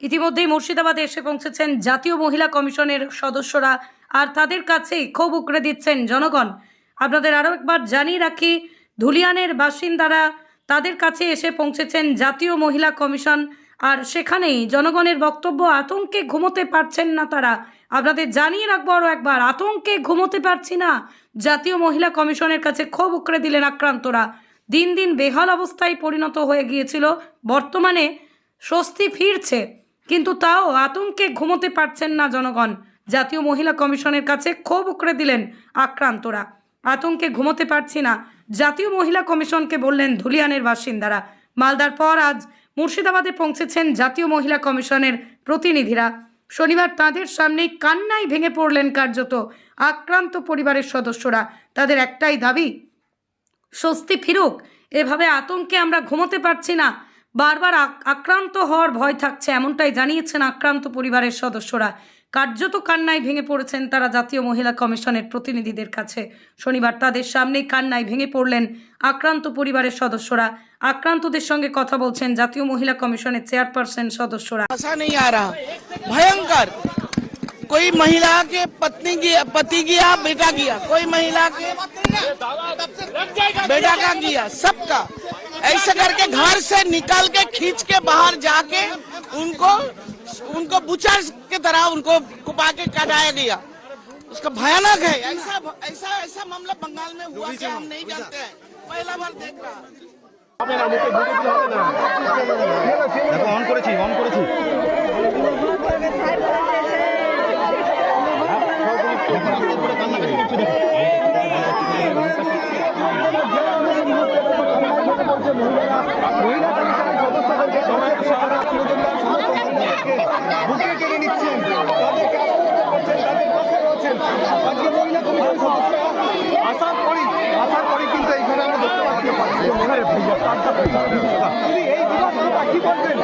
ইতিমধ্যেই মুর্শিদাবাদে এসে পৌঁছেছেন জাতীয় মহিলা কমিশনের সদস্যরা, আর তাদের কাছেই ক্ষোভ উকড়ে দিচ্ছেন জনগণ। আপনাদের আরও একবার জানিয়ে রাখি, ধুলিয়ানের বাসিন্দারা তাদের কাছে এসে পৌঁছেছেন জাতীয় মহিলা কমিশন, আর সেখানেই জনগণের বক্তব্য, আতঙ্কে ঘুমোতে পারছেন না তারা। আপনাদের জানিয়ে রাখব আরও একবার, আতঙ্কে ঘুমোতে পারছি না। জাতীয় মহিলা কমিশনের কাছে ক্ষোভ উকড়ে দিলেন আক্রান্তরা। দিন দিন বেহাল অবস্থায় পরিণত হয়ে গিয়েছিল, বর্তমানে স্বস্তি ফিরছে। কিন্তু তাও আতঙ্কে ঘুমোতে পারছেন না জনগণ। জাতীয় মহিলা কমিশনের কাছে ক্ষোভ উকড়ে দিলেন আক্রান্তরা। আতঙ্কে ঘুমোতে পারছি না, জাতীয় মহিলা কমিশনকে বললেন ধুলিয়ানের বাসিন্দারা। মালদার পর আজ মুর্শিদাবাদে পৌঁছেছেন জাতীয় মহিলা কমিশনের প্রতিনিধিরা। শনিবার তাদের সামনেই কান্নায় ভেঙে পড়লেন কার্যত আক্রান্ত পরিবারের সদস্যরা। তাদের একটাই দাবি, স্বস্তি ফিরুক। এভাবে আতঙ্কে আমরা ঘুমোতে পারছি না বারবার আক- আক্রান্ত হওয়ার ভয় থাকছে এমনটাই জানিয়েছেন আক্রান্ত পরিবারের সদস্যরা কার্যত কান্নায় ভেঙে পড়েছেন তারা জাতীয় মহিলা কমিশনের প্রতিনিধিদের কাছে শনিবার তাদের সামনেই কান্নায় ভেঙে পড়লেন আক্রান্ত পরিবারের সদস্যরা আক্রান্তদের সঙ্গে কথা বলছেন জাতীয় মহিলা কমিশনের চেয়ারপারসন সদস্যরা ऐसा नहीं आ रहा भयंकर कोई महिला के पत्नी गया पति गया बेटा गया कोई महिला के बेटा का गया सबका ऐसे करके घर से निकाल के खींच के बाहर जाके उनको उनको बुचर के तरह उनको कुपा के कटाया गया उसका भयानक है ऐसा ऐसा ऐसा मामला बंगाल में हुआ क्या हम नहीं जानते हैं पहला बार देख रहा দেখো অন করেছি অন করেছি বুকে টেনে নিচ্ছেন। তাদেরকে আশ্বস্ত করছেন। তাদের পাশে রয়েছেন আজকে মহিলা কমিশন সদস্যরা আসার পরই আসার পরই কিন্তু এইখানে আমরা দেখতে পাচ্ছি। যে মহিলা এই দিবসটা কি বলবেন